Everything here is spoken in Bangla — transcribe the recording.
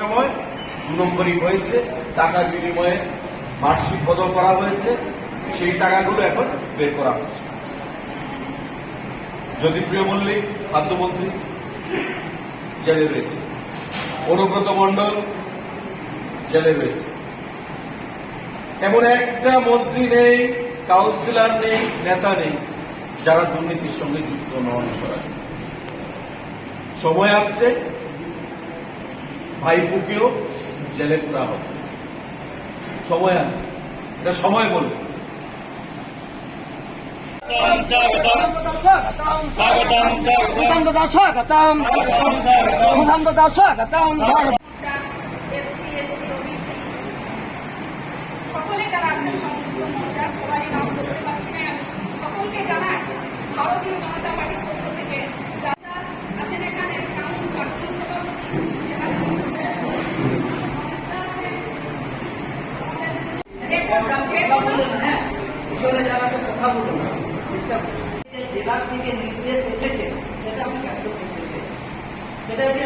সময় দু নম্বরই হয়েছে, টাকা বিনিময়ে মার্কশিট বদল করা হয়েছে, সেই টাকাগুলো এখন বের করা হচ্ছে। জ্যোতিপ্রিয় মল্লিক খাদ্যমন্ত্রী জেলে রয়েছে, অনুব্রত মণ্ডল জেলে রয়েছে। এমন একটা মন্ত্রী নেই, কাউন্সিলর নেই, নেতা নেই, যারা দুর্নীতির সঙ্গে যুক্ত নন সরাসরি। সময় আসছে ভাইপুকেও জেলে পুরা হবে সময় আছে এটা সময় বলবে সকলে তারা আছেন সম্পূর্ণ সবারই হ্যাঁ বিষয়টা যারা কথা বলুন না জেলার থেকে নির্দেশ এসেছে সেটা আমি ব্যক্ত করতে চাই সেটা হচ্ছে